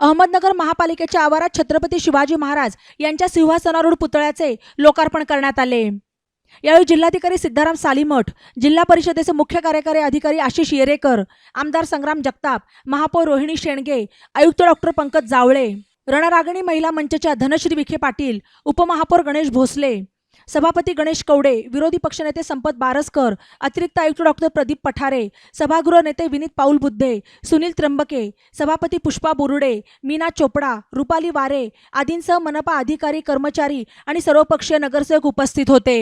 अहमदनगर महापालिकेच्या आवारात छत्रपती शिवाजी महाराज यांच्या सिंहासनारूढ पुतळ्याचे लोकार्पण करण्यात आले. यावेळी जिल्हाधिकारी सिद्धाराम सालीमठ जिल्हा परिषदेचे मुख्य कार्यकारी अधिकारी आशिष येरेकर आमदार संग्राम जगताप महापौर रोहिणी शेणगे आयुक्त डॉक्टर पंकज जावळे रणरागणी महिला मंचच्या धनश्री विखे पाटील उपमहापौर गणेश भोसले सभापती गणेश कवडे विरोधी पक्षनेते संपत बारसकर अतिरिक्त आयुक्त डॉक्टर प्रदीप पठारे सभागृह नेते विनीत पाऊल बुद्धे सुनील त्र्यंबके सभापती पुष्पा बोरुडे मीना चोपडा रुपाली वारे आदींसह मनपा अधिकारी कर्मचारी आणि सर्वपक्षीय नगरसेवक उपस्थित होते.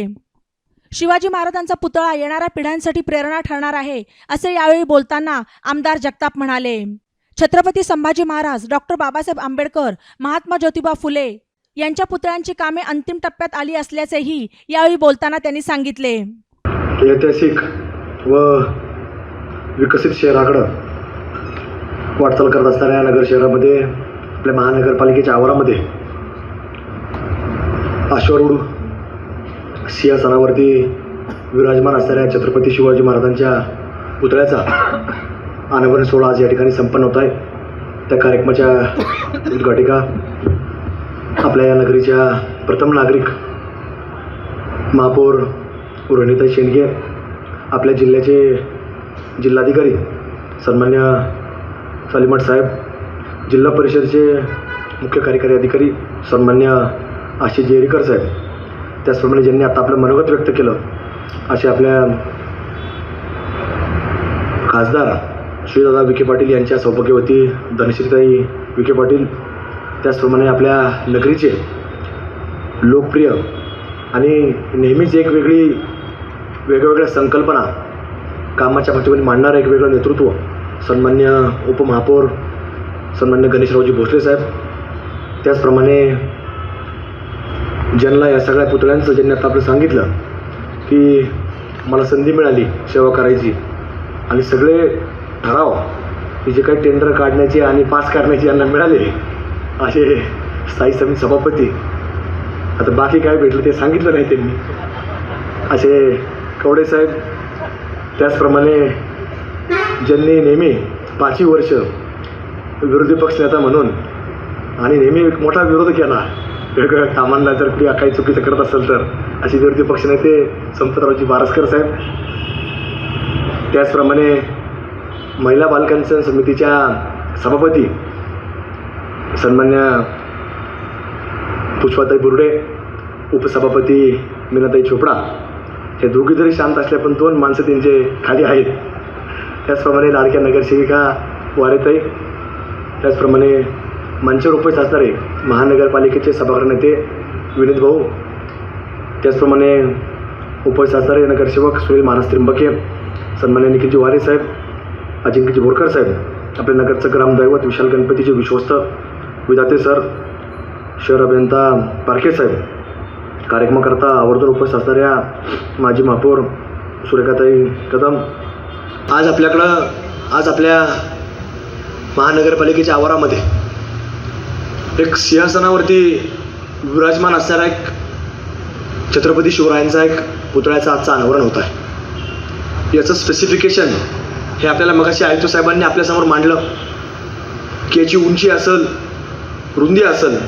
शिवाजी महाराजांचा पुतळा येणाऱ्या पिढ्यांसाठी प्रेरणा ठरणार आहे असे यावेळी बोलताना आमदार जगताप म्हणाले. छत्रपती संभाजी महाराज डॉक्टर बाबासाहेब आंबेडकर महात्मा ज्योतिबा फुले यांच्या पुतळ्यांची कामे अंतिम टप्प्यात आली असल्याचेही यावेळी बोलताना त्यांनी सांगितले. ऐतिहासिक व विकसित शहराकडं वाटचाल करत असणाऱ्या नगर शहरामध्ये आपल्या महानगरपालिकेच्या आवारामध्ये अश्वरूढ सिंहासनावरती विराजमान असणाऱ्या छत्रपती शिवाजी महाराजांच्या पुतळ्याचा अनावरण सोहळा आज या ठिकाणी संपन्न होत आहे. त्या कार्यक्रमाच्या उद्घाटिका आपल्या या नगरीच्या प्रथम नागरिक महापौर रोहिणीताई शेंडगे आपल्या जिल्ह्याचे जिल्हाधिकारी सन्मान्य सालिमठ साहेब जिल्हा परिषदेचे मुख्य कार्यकारी अधिकारी सन्मान्य आशिष जेरीकर साहेब त्याचप्रमाणे ज्यांनी आता आपलं मनोगत व्यक्त केलं असे आपल्या खासदार श्रीदादा विखे पाटील यांच्या सौभाग्यवती धनश्रीताई विखे पाटील त्याचप्रमाणे आपल्या नगरीचे लोकप्रिय आणि नेहमीच एक वेगळी वेगवेगळ्या संकल्पना कामाच्या पाठीवर मांडणारं एक वेगळं नेतृत्व सन्मान्य उपमहापौर सन्मान्य गणेशरावजी भोसले साहेब. त्याचप्रमाणे ज्यांना या सगळ्या पुतळ्यांचं ज्यांनी आता आपलं सांगितलं की मला संधी मिळाली सेवा करायची आणि सगळे ठराव की जे काही टेंडर काढण्याचे आणि पास करण्याचे यांना मिळाले असे स्थायी समिती सभापती. आता बाकी काय भेटलं ते सांगितलं नाही त्यांनी. असे कवडे साहेब त्याचप्रमाणे ज्यांनी नेहमी पाचही वर्ष विरोधी पक्षनेता म्हणून आणि नेहमी एक मोठा विरोध केला वेगवेगळ्या कामांना जर कुणी काही चुकीचं करत असेल तर असे विरोधी पक्षनेते संपतरावजी बारसकर साहेब. त्याचप्रमाणे महिला बालकांच्या समितीच्या सभापती सन्मान्य पुष्पाताई बुर्डे उपसभापती मीनाताई चोपडा हे दोघी जरी शांत असल्या पण दोन माणसं त्यांचे खाली आहेत. त्याचप्रमाणे लाडक्या नगरसेविका वारेताई त्याचप्रमाणे मंचावर उपस्थित असणारे महानगरपालिकेचे सभागृह नेते विनीत भाऊ त्याचप्रमाणे उपस्थित असणारे नगरसेवक सुनील मानस त्रिंबके सन्मान्य निखिलजी वारे साहेब अजिंक्यजी बोरकर साहेब आपल्या नगरचं ग्रामदैवत विशाल गणपतीचे विश्वस्त विधाते सर. शहर अभियंता पारखे साहेब. कार्यक्रमाकरता आवर्जून उपस्थित असणाऱ्या माजी महापौर सुरेखाताई कदम. आज आपल्याकडं आज आपल्या महानगरपालिकेच्या आवारामध्ये एक सिंहासनावरती विराजमान असणारा एक छत्रपती शिवरायांचा एक पुतळ्याचा आजचा अनावरण होत आहे. याचं स्पेसिफिकेशन हे आपल्याला मगाशी आयुक्त साहेबांनी आपल्यासमोर मांडलं की याची उंची असेल रुंदी असेल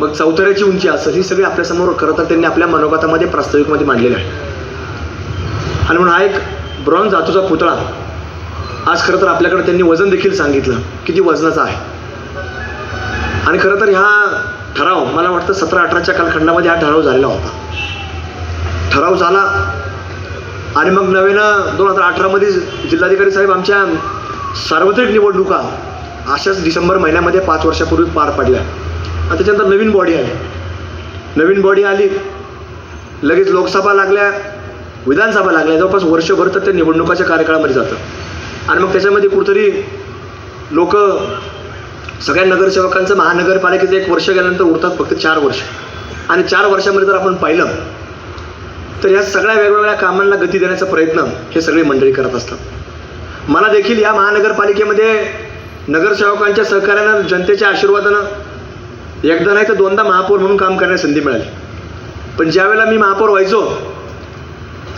मग चौथऱ्याची उंची असेल ही सगळी आपल्यासमोर खरं तर त्यांनी आपल्या मनोगतामध्ये प्रास्ताविकमध्ये मांडलेलं आहे. आणि म्हणून हा एक ब्रॉन्झ धातूचा पुतळा आज खरं तर आपल्याकडे त्यांनी वजन देखील सांगितलं किती वजनाचा आहे. आणि खरं तर ह्या ठराव मला वाटतं सतरा अठराच्या कालखंडामध्ये हा ठराव झालेला होता. ठराव झाला आणि मग नव्यानं दोन हजार अठरामध्ये जिल्हाधिकारी साहेब आमच्या सार्वत्रिक निवडणुका अशाच डिसेंबर महिन्यामध्ये पाच वर्षापूर्वी पार पडल्या. आणि त्याच्यानंतर नवीन बॉडी आली. नवीन बॉडी आली. लगेच लोकसभा लागल्या विधानसभा लागल्या. जवळपास वर्षभर तर त्या निवडणुकाच्या कार्यकाळामध्ये जातं. आणि मग त्याच्यामध्ये कुठंतरी लोक सगळ्या नगरसेवकांचं महानगरपालिकेचं एक वर्ष गेल्यानंतर उरतात फक्त चार वर्ष. आणि चार वर्षामध्ये जर आपण पाहिलं तर या सगळ्या वेगवेगळ्या कामांना गती देण्याचा प्रयत्न हे सगळे मंडळी करत असतात. मला देखील या महानगरपालिकेमध्ये नगरसेवकांच्या सहकार्यानं जनतेच्या आशीर्वादानं एकदा नाही तर दोनदा महापौर म्हणून काम करण्याची संधी मिळाली. पण ज्यावेळेला मी महापौर व्हायचो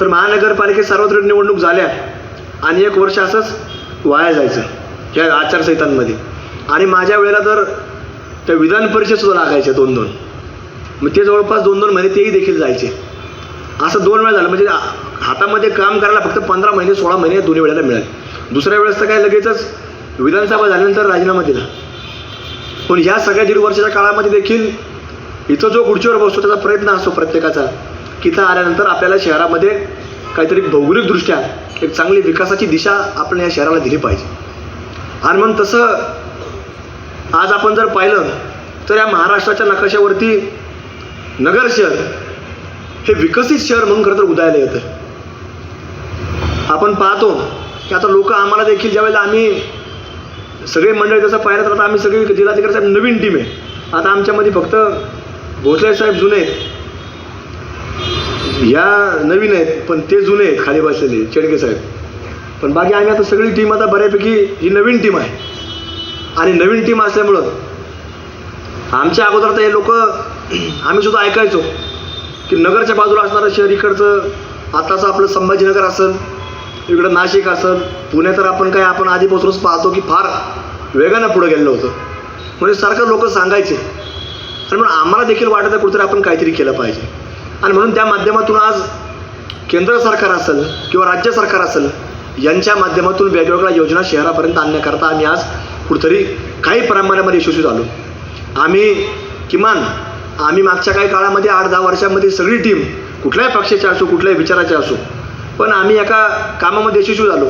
तर महानगरपालिकेत सार्वत्रिक निवडणूक झाल्या आणि एक वर्ष असंच वाया जायचं या आचारसंहितांमध्ये. आणि माझ्या वेळेला तर त्या विधान परिषदसुद्धा लागायचे लागायच्या दोन दोन. मग ते जवळपास दोन दोन महिने तेही देखील जायचे. असं दोन वेळा झालं. म्हणजे हातामध्ये काम करायला फक्त पंधरा महिने सोळा महिने दोन्ही वेळेला मिळाले. दुसऱ्या वेळेस तर काय लगेचच विधानसभा झाल्यानंतर राजीनामा दिला. पण ह्या सगळ्या दीड वर्षाच्या काळामध्ये देखील इथं जो खुर्चीवर बसतो त्याचा प्रयत्न असतो प्रत्येकाचा. की इथं आल्यानंतर आपल्याला शहरामध्ये काहीतरी भौगोलिकदृष्ट्या एक चांगली विकासाची दिशा आपण या शहराला दिली पाहिजे. आणि म्हणून तसं आज आपण जर पाहिलं तर या महाराष्ट्राच्या नकाशावरती नगर शहर हे विकसित शहर म्हणून खरं तर उदयाला येतं. आपण पाहतो की आता लोक आम्हाला देखील ज्यावेळेला आम्ही सगळे मंडळी जसं पाहिलं तर आता आम्ही सगळी जिल्हाधिकारी साहेब नवीन टीम आहे. आता आमच्यामध्ये फक्त भोसले साहेब जुने आहेत. या नवीन आहेत पण ते जुने आहेत खाली बसलेले चेडके साहेब. पण बाकी आम्ही आता सगळी टीम आता बऱ्यापैकी ही नवीन टीम आहे. आणि नवीन टीम असल्यामुळं आमच्या अगोदर तर हे लोक आम्ही सुद्धा ऐकायचो की नगरच्या बाजूला असणारं शहर इकडचं आताचं आपलं संभाजीनगर असेल इकडं नाशिक असेल पुणे तर आपण काय आपण आधीपासूनच पाहतो की फार वेगानं पुढं गेलेलं होतं. म्हणजे सारखं लोक सांगायचे. आणि म्हणून आम्हाला देखील वाटत आहे कुठेतरी आपण काहीतरी केलं पाहिजे. आणि म्हणून त्या माध्यमातून आज केंद्र सरकार असेल किंवा राज्य सरकार असेल यांच्या माध्यमातून वेगवेगळ्या योजना शहरापर्यंत आणण्याकरता आम्ही आज कुठेतरी काही प्रमाणामध्ये यशस्वी झालो. आम्ही किमान आम्ही मागच्या काही काळामध्ये आठ दहा वर्षामध्ये सगळी टीम कुठल्याही पक्षाची असो कुठल्याही विचाराची असो पण आम्ही एका कामामध्ये यशस्वी झालो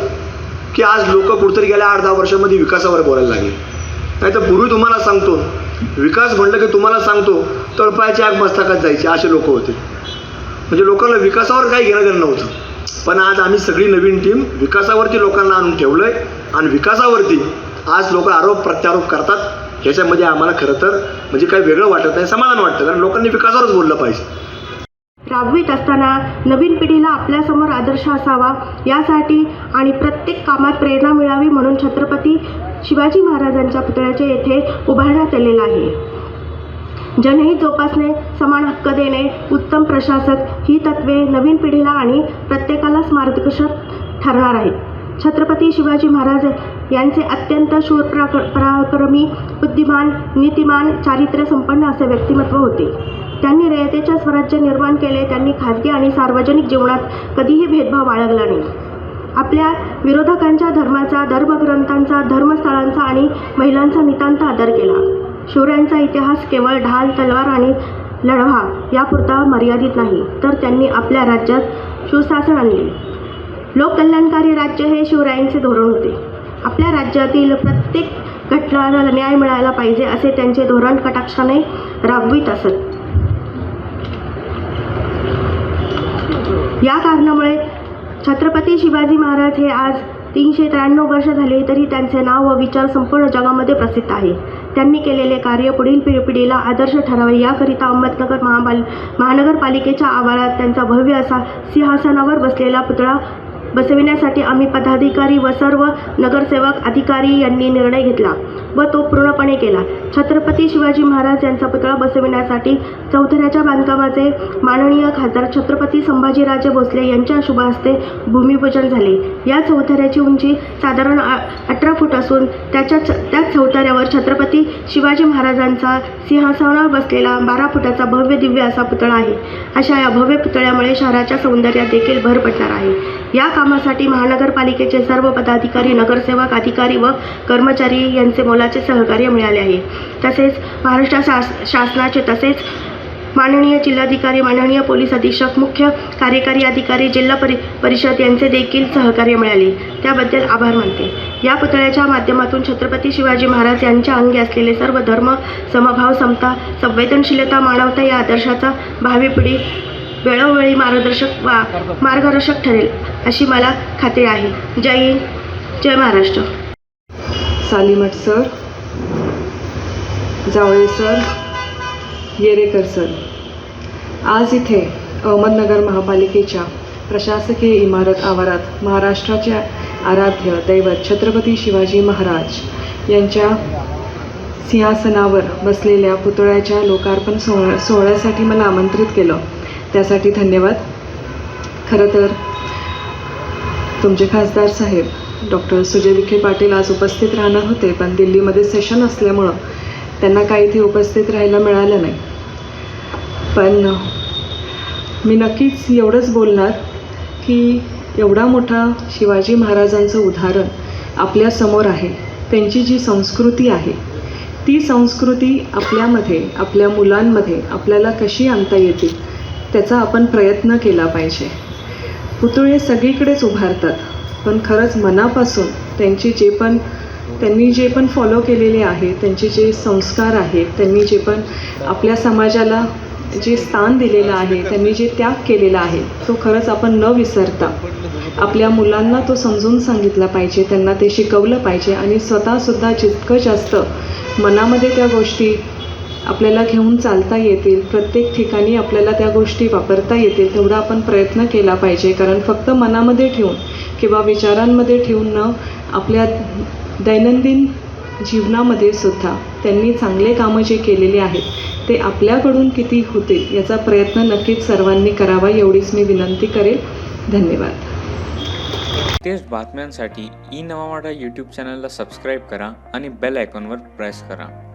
की आज लोक कुठेतरी गेल्या आठ दहा वर्षामध्ये विकासावर बोलायला लागले. नाही तर पूर्वी तुम्हाला सांगतो विकास म्हटलं की तुम्हाला सांगतो तळपायच्या आग मस्तकात जायचे असे लोक होते. म्हणजे लोकांना विकासावर काही घेणं देणं नव्हतं. पण आज आम्ही सगळी नवीन टीम विकासावरती लोकांना आणून ठेवलं आहे आणि विकासावरती आज लोक आरोप प्रत्यारोप करतात ह्याच्यामध्ये आम्हाला खरं तर म्हणजे काही वेगळं वाटत नाही समाधान वाटतं कारण लोकांनी विकासावरच बोललं पाहिजे. राबवित असताना नवीन पिढीला आपल्यासमोर आदर्श असावा यासाठी आणि प्रत्येक कामात प्रेरणा मिळावी म्हणून छत्रपती शिवाजी महाराजांच्या पुतळ्याचे येथे उभारण्यात आलेला आहे. जनहित जोपासणे समान हक्क देणे उत्तम प्रशासक ही तत्वे नवीन पिढीला आणि प्रत्येकालाच मार्गदर्शक ठरणार आहेत. छत्रपती शिवाजी महाराज यांचे अत्यंत शूर प्राक पराक्रमी बुद्धिमान नीतिमान चारित्र्य संपन्न असे व्यक्तिमत्व होते. त्यांनी रयतेच्या स्वराज्य निर्माण केले त्यांनी खाजगी आणि सार्वजनिक जीवनात कधीही भेदभाव बाळगला नाही. आपल्या विरोधकांच्या धर्माचा धर्मग्रंथांचा धर्मस्थळांचा आणि महिलांचा नितांत आदर केला. शौर्यांचा इतिहास केवळ ढाल तलवार आणि लढवा यापुरता मर्यादित नाही तर त्यांनी आपल्या राज्यात सुशासन आणले. लोककल्याणकारी राज्य हे शिवरायांचे धोरण होते. आपल्या राज्यातील प्रत्येक घटनाला न्याय मिळायला पाहिजे असे त्यांचे धोरण कटाक्षाने राबवित असत. या कारणामुळे छत्रपती शिवाजी महाराज हे आज तीनशे त्र्याण्णव वर्ष झाले तरी त्यांचे नाव व विचार संपूर्ण जगामध्ये प्रसिद्ध आहे. त्यांनी केलेले कार्य पुढील पिढी पिढीला आदर्श ठरावे. याकरिता अहमदनगर महापाल महानगरपालिकेच्या आवारात त्यांचा भव्य असा सिंहासनावर बसलेला पुतळा बसविण्यासाठी आम्ही पदाधिकारी व सर्व नगरसेवक अधिकारी यांनी निर्णय घेतला. व तो पूर्णपणे केला. छत्रपती शिवाजी महाराज यांचा पुतळा बसविण्यासाठी चौथऱ्याच्या बांधकामाचे माननीय खासदार छत्रपती संभाजीराजे भोसले यांच्या शुभ हस्ते भूमिपूजन झाले. या चौथऱ्याची उंची साधारण अठरा फूट असून त्याच्या त्याच चौथऱ्यावर छत्रपती शिवाजी महाराजांचा सिंहासनावर बसलेला बारा फुटाचा भव्य दिव्य असा पुतळा आहे. अशा या भव्य पुतळ्यामुळे शहराच्या सौंदर्यात देखील भर पडणार आहे. या कामासाठी महानगरपालिकेचे सर्व पदाधिकारी नगरसेवक अधिकारी व कर्मचारी यांचे शासनाचे सहकार्य मिळाले आहे. तसेच महाराष्ट्र शास शासनाचे तसेच माननीय जिल्हाधिकारी माननीय पोलीस अधीक्षक मुख्य कार्यकारी अधिकारी जिल्हा परि परिषद यांचे देखील सहकार्य मिळाले. त्याबद्दल आभार मानते. या पुतळ्याच्या माध्यमातून छत्रपती शिवाजी महाराज यांच्या अंगी असलेले सर्व धर्म समभाव समता संवेदनशीलता मानवता या आदर्शाचा भावी पिढी वेळोवेळी मार्गदर्शक वा मार्गदर्शक ठरेल अशी मला खात्री आहे. जय हिंद. जय Maharashtra. Salimath sir Jawale sir Yerekar sir. आज इथे अहमदनगर महापालिकेच्या प्रशासकीय इमारत आवारात महाराष्ट्राचे आराध्य दैवत छत्रपती शिवाजी महाराज यांच्या सिंहासनावर बसलेल्या पुतळ्याच्या लोकार्पण सोहळ्या सोहळ्यासाठी मला आमंत्रित केलं. त्यासाठी धन्यवाद. खरं तर तुमचे खासदार साहेब डॉक्टर सुजय विखे पाटील आज उपस्थित राहणार होते पण दिल्लीमध्ये सेशन असल्यामुळं त्यांना काही इथे उपस्थित राहायला मिळालं नाही. पण मी नक्कीच एवढंच बोलणार की एवढा मोठा शिवाजी महाराजांचं उदाहरण आपल्यासमोर आहे त्यांची जी संस्कृती आहे ती संस्कृती आपल्यामध्ये आपल्या मुलांमध्ये आपल्याला कशी आणता येतील त्याचा आपण प्रयत्न केला पाहिजे. पुतळे सगळीकडेच उभारतात. पण खरंच मनापासून त्यांचे जे पण त्यांनी जे पण फॉलो केलेले आहे त्यांचे जे संस्कार आहेत त्यांनी जे पण आपल्या समाजाला जे स्थान दिलेलं आहे त्यांनी जे त्याग केलेला आहे तो खरंच आपण न विसरता आपल्या मुलांना तो समजून सांगितला पाहिजे त्यांना ते शिकवलं पाहिजे आणि स्वतःसुद्धा जितकं जास्त मनामध्ये त्या गोष्टी आपल्याला घेऊन चालता येतील प्रत्येक ठिकाणी आपल्याला त्या गोष्टी वापरता येतील तेवढा आपण प्रयत्न केला पाहिजे. कारण फक्त मनामध्ये ठेवून किंवा विचारांमध्ये ठेवून न आपल्या दैनंदिन जीवनामध्ये सुद्धा त्यांनी चांगले कामं जे केलेले आहेत ते आपल्याकडून किती होतील याचा प्रयत्न नक्कीच सर्वांनी करावा एवढीच मी विनंती करेल. धन्यवाद. लेटेस्ट बातम्यांसाठी ई नवा यूट्यूब चॅनलला सबस्क्राईब करा आणि बेल आयकॉनवर प्रेस करा.